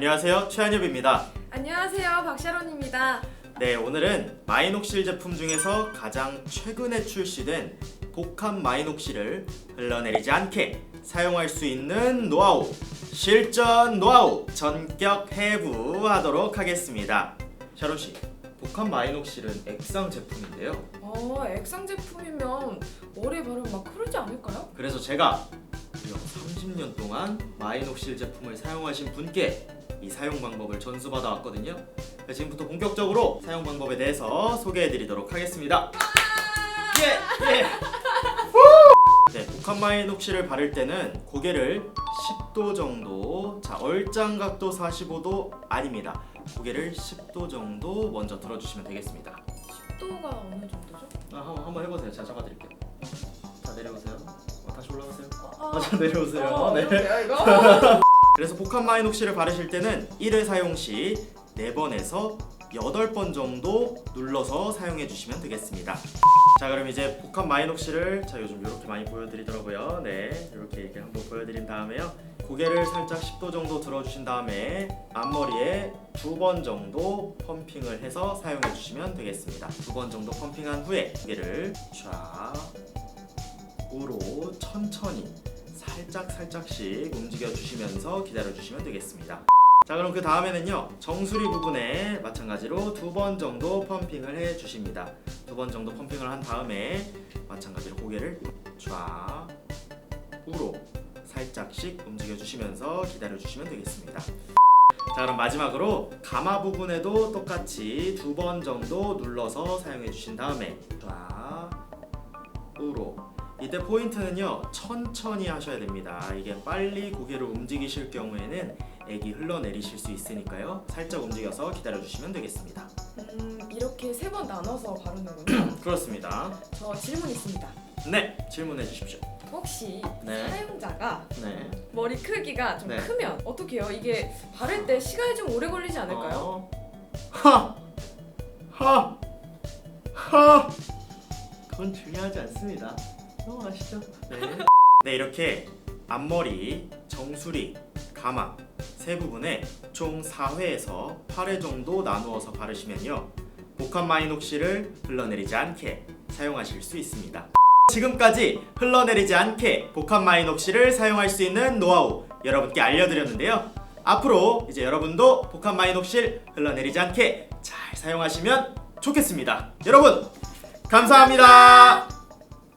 안녕하세요. 최한엽입니다. 안녕하세요, 박샤론입니다. 네, 오늘은 마이녹실 제품 중에서 가장 최근에 출시된 복합 마이녹실을 흘러내리지 않게 사용할 수 있는 노하우, 실전 노하우 전격 해부하도록 하겠습니다. 샤론 씨, 복합 마이녹실은 액상 제품인데요. 어, 액상 제품이면 머리에 바르면 막 흐르지 않을까요? 그래서 제가 무려 30년 동안 마이녹실 제품을 사용하신 분께 이 사용 방법을 전수받아 왔거든요. 자, 지금부터 본격적으로 사용 방법에 대해서 소개해 드리도록 하겠습니다. 예! 예! 네, 복합 마이녹실을 바를 때는 고개를 10도 정도, 자, 얼짱 각도 45도 아닙니다. 고개를 10도 정도 먼저 들어주시면 되겠습니다. 10도가 어느 정도죠? 아, 한번, 한번 해보세요. 제가 잡아드릴게요. 자, 내려오세요. 어, 다시 올라오세요. 어, 아, 자, 내려오세요. 어, 네. 이렇게요, 이거? 그래서 복합 마이녹실을 바르실 때는 1회 사용 시 4번에서 8번 정도 눌러서 사용해 주시면 되겠습니다. 자 그럼 이제 복합 마이녹실을 자 요즘 이렇게 많이 보여드리더라고요. 네 이렇게 이렇게 한번 보여드린 다음에요. 고개를 살짝 10도 정도 들어주신 다음에 앞머리에 두 번 정도 펌핑을 해서 사용해 주시면 되겠습니다. 두 번 정도 펌핑한 후에 고개를 좌우로 천천히 살짝 살짝씩 움직여 주시면서 기다려 주시면 되겠습니다. 자 그럼 그 다음에는요 정수리 부분에 마찬가지로 두 번 정도 펌핑을 해 주십니다. 두 번 정도 펌핑을 한 다음에 마찬가지로 고개를 좌우로 살짝씩 움직여 주시면서 기다려 주시면 되겠습니다. 자 그럼 마지막으로 가마 부분에도 똑같이 두 번 정도 눌러서 사용해 주신 다음에 좌우로 이때 포인트는요 천천히 하셔야 됩니다 이게 빨리 고개를 움직이실 경우에는 액이 흘러내리실 수 있으니까요 살짝 움직여서 기다려 주시면 되겠습니다 음, 이렇게 세 번 나눠서 바르는군요. 그렇습니다 저 질문 있습니다. 네 질문해 주십시오 혹시 네. 사용자가 네 머리 크기가 좀 네. 크면 어떻게 해요? 이게 바를 때 시간이 좀 오래 걸리지 않을까요? 어. 하! 하! 하! 그건 중요하지 않습니다. 넘어가시죠. 네. 네, 이렇게 앞머리, 정수리, 가마 세 부분에 총 4회에서 8회 정도 나누어서 바르시면요. 복합 마이녹실을 흘러내리지 않게 사용하실 수 있습니다. 지금까지 흘러내리지 않게 복합 마이녹실을 사용할 수 있는 노하우 여러분께 알려드렸는데요. 앞으로 이제 여러분도 복합 마이녹실 흘러내리지 않게 잘 사용하시면 좋겠습니다. 여러분 감사합니다.